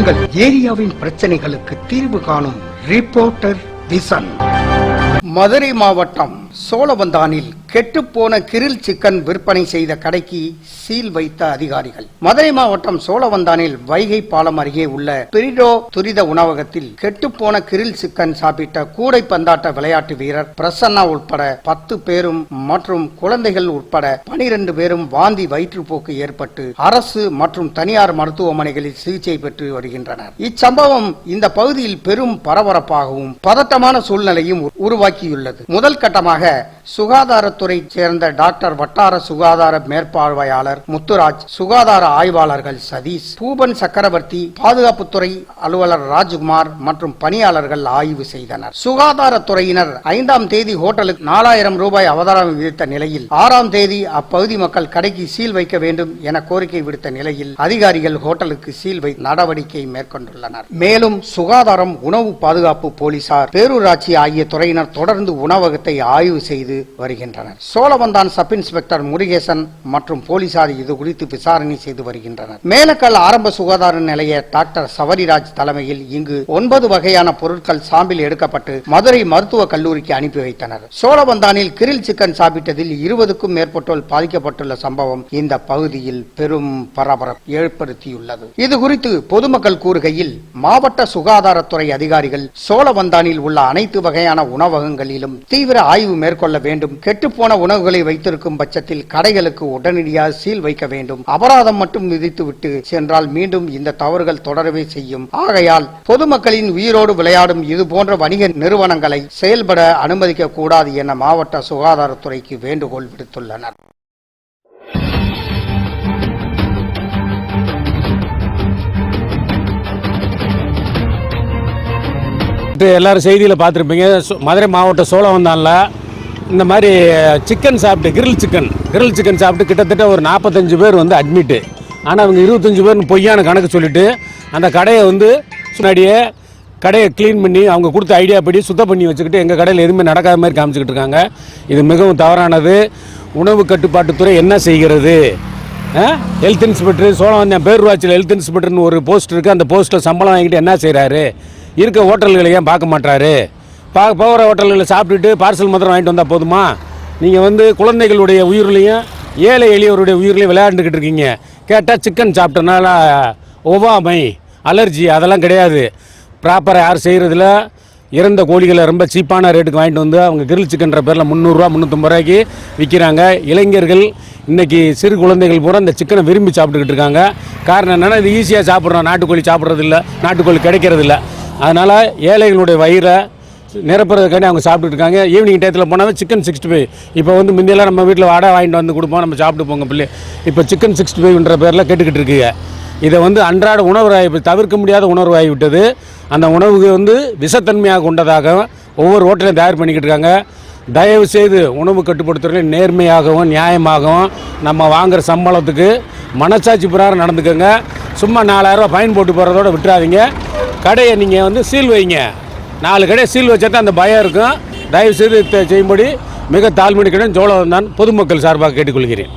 உங்கள் ஏரியாவின் பிரச்சனைகளுக்கு தீர்வு காணும் ரிப்போர்ட்டர் விசன். மதுரை மாவட்டம் சோழவந்தானில் கெட்டுப்போன கிரில் சிக்கன் விற்பனை செய்த கடைக்கு சீல் வைத்த அதிகாரிகள். மதுரை மாவட்டம் சோழவந்தானில் வைகை பாலம் அருகே உள்ள பிரிடோ துரித உணவகத்தில் கெட்டுப்போன கிரில் சிக்கன் சாப்பிட்ட கூடை பந்தாட்ட விளையாட்டு வீரர் பிரசன்னா உட்பட பத்து பேரும் மற்றும் குழந்தைகள் உட்பட பனிரெண்டு பேரும் வாந்தி வயிற்றுப்போக்கு ஏற்பட்டு அரசு மற்றும் தனியார் மருத்துவமனைகளில் சிகிச்சை பெற்று வருகின்றனர். இச்சம்பவம் இந்த பகுதியில் பெரும் பரபரப்பாகவும் பதட்டமான சூழ்நிலையும் உருவாக்கியுள்ளது. முதல் கட்டமாக துறை சேர்ந்த டாக்டர் வட்டார சுகாதார மேற்பார்வையாளர் முத்துராஜ் சுகாதார ஆய்வாளர்கள் சதீஷ் பூபன் சக்கரவர்த்தி பாதுகாப்புத்துறை அலுவலர் ராஜ்குமார் மற்றும் பணியாளர்கள் ஆய்வு செய்தனர். சுகாதாரத்துறையினர் ஐந்தாம் தேதி ஹோட்டலுக்கு நாலாயிரம் ரூபாய் அவதாரம் விதித்த நிலையில் ஆறாம் தேதி அப்பகுதி மக்கள் கடைக்கு சீல் வைக்க வேண்டும் என கோரிக்கை விடுத்த நிலையில் அதிகாரிகள் ஹோட்டலுக்கு சீல் வை நடவடிக்கை மேற்கொண்டுள்ளனர். மேலும் சுகாதாரம் உணவு பாதுகாப்பு போலீசார் பேரூராட்சி ஆகிய துறையினர் தொடர்ந்து உணவகத்தை ஆய்வு செய்து வருகின்றனர். சோழவந்தான் சப் இன்ஸ்பெக்டர் முருகேசன் மற்றும் போலீசார் இது குறித்து விசாரணை செய்து வருகின்றனர். மேலக்கல் ஆரம்ப சுகாதார நிலைய டாக்டர் சவரிராஜ் தலைமையில் இங்கு ஒன்பது வகையான பொருட்கள் சாம்பில் எடுக்கப்பட்டு மதுரை மருத்துவக் கல்லூரிக்கு அனுப்பி வைத்தனர். சோழவந்தானில் கிரில் சிக்கன் சாப்பிட்டதில் இருபதுக்கும் மேற்பட்டோர் பாதிக்கப்பட்டுள்ள சம்பவம் இந்த பகுதியில் பெரும் பரபரப்பு ஏற்படுத்தியுள்ளது. இது குறித்து பொதுமக்கள் கூறுகையில் மாவட்ட சுகாதாரத்துறை அதிகாரிகள் சோழவந்தானில் உள்ள அனைத்து வகையான உணவகங்களிலும் தீவிர ஆய்வு மேற்கொள்ள வேண்டும் போன உணவுகளை வைத்திருக்கும் பட்சத்தில் கடைகளுக்கு உடனடியாக சீல் வைக்க வேண்டும். அபராதம் மட்டும் விதித்துவிட்டு சென்றால் மீண்டும் இந்த தவறுகள் தொடரவே செய்யும். ஆகையால் பொதுமக்களின் உயிரோடு விளையாடும் இது போன்ற வணிக நிறுவனங்களை செயல்பட அனுமதிக்க கூடாது என மாவட்ட சுகாதாரத்துறைக்கு வேண்டுகோள் விடுத்துள்ளனர். இது எல்லாரும் செய்தியில் பார்த்துருப்பீங்க. மதுரை மாவட்ட சோழவந்தானில் இந்த மாதிரி சிக்கன் சாப்பிட்டு கிரில் சிக்கன் கிரில் சிக்கன் சாப்பிட்டு கிட்டத்தட்ட ஒரு நாற்பத்தஞ்சு பேர் வந்து அட்மிட்டு ஆனால் அவங்க இருபத்தஞ்சு பேர்னு பொய்யான கணக்கு சொல்லிட்டு அந்த கடையை வந்து முன்னாடியே கடையை க்ளீன் பண்ணி அவங்க கொடுத்த ஐடியா படி சுத்தம் பண்ணி வச்சுக்கிட்டு எங்கள் கடையில் எதுவுமே நடக்காத மாதிரி காமிச்சிக்கிட்டு இருக்காங்க. இது மிகவும் தவறானது. உணவு கட்டுப்பாட்டுத்துறை என்ன செய்கிறது? ஹெல்த் இன்ஸ்பெக்டர் சோழவந்தன் பேரூராட்சியில் ஹெல்த் இன்ஸ்பெக்டர்னு ஒரு போஸ்ட் இருக்குது அந்த போஸ்ட்டில் சம்பளம் வாங்கிட்டு என்ன செய்கிறாரு இருக்க ஹோட்டல்களை ஏன் பார்க்க மாட்டாரு பா போகிற ஹோட்டல்களில் சாப்பிட்டுட்டு பார்சல் மாத்திரம் வாங்கிட்டு வந்தால் போதுமா? நீங்கள் வந்து குழந்தைகளுடைய உயிர்லையும் ஏழை எளியவருடைய உயிர்லையும் விளையாண்டுக்கிட்டு இருக்கீங்க. கேட்டால் சிக்கன் சாப்பிட்டனால ஒவ்வாமை அலர்ஜி அதெல்லாம் கிடையாது. ப்ராப்பராக யார் செய்கிறதுல இறந்த கோழிகளை ரொம்ப சீப்பான ரேட்டுக்கு வாங்கிட்டு வந்து அவங்க கிரில் சிக்கன்ற பேரில் முந்நூறுரூவா முந்நூற்றம்பது ரூபாய்க்கு விற்கிறாங்க இளைஞர்கள் இன்றைக்கி சிறு குழந்தைகள் பூரா இந்த சிக்கனை விரும்பி சாப்பிட்டுக்கிட்டு இருக்காங்க. காரணம் என்னென்னா இது ஈஸியாக சாப்பிட்றோம். நாட்டுக்கோழி சாப்பிட்றதில்ல. நாட்டுக்கோழி கிடைக்கிறதில்ல. அதனால் ஏழைகளுடைய வயிறை நிரப்புறதுக்காண்டி அவங்க சாப்பிட்டுட்டு இருக்காங்க. ஈவினிங் டயத்தில் போனால் சிக்கன் சிக்ஸ்டி ஃபைவ் இப்போ வந்து முந்தியெல்லாம் நம்ம வீட்டில் வாடகை வாங்கிட்டு வந்து கொடுப்போம். நம்ம சாப்பிட்டு போங்க பிள்ளை. இப்போ சிக்கன் சிக்ஸ்டி ஃபைவ்ன்ற பேரில் கேட்டுக்கிட்டு இருக்குங்க. இதை வந்து அன்றாட உணவு இப்போ தவிர்க்க முடியாத உணர்வு ஆகிவிட்டது அந்த உணவுக்கு வந்து விஷத்தன்மையாக கொண்டதாக ஒவ்வொரு ஹோட்டலையும் தயார் பண்ணிக்கிட்டு இருக்காங்க. தயவு செய்து உணவு கட்டுப்படுத்துறதுல நேர்மையாகவும் நியாயமாகவும் நம்ம வாங்குகிற சம்பளத்துக்கு மனசாட்சி பிரகாரம் நடந்துக்கோங்க. சும்மா நாலாயிரரூவா ஃபைன் போட்டு போகிறதோட விட்டுறாதீங்க. கடையை நீங்கள் வந்து சீல் வைங்க. நாலு கடை சீல் வச்சா தான் அந்த பயம் இருக்கும். தயவு செய்து செய்யும்படி மிக தாழ்மையுடன் தான் பொதுமக்கள் சார்பாக கேட்டுக்கொள்கிறேன்.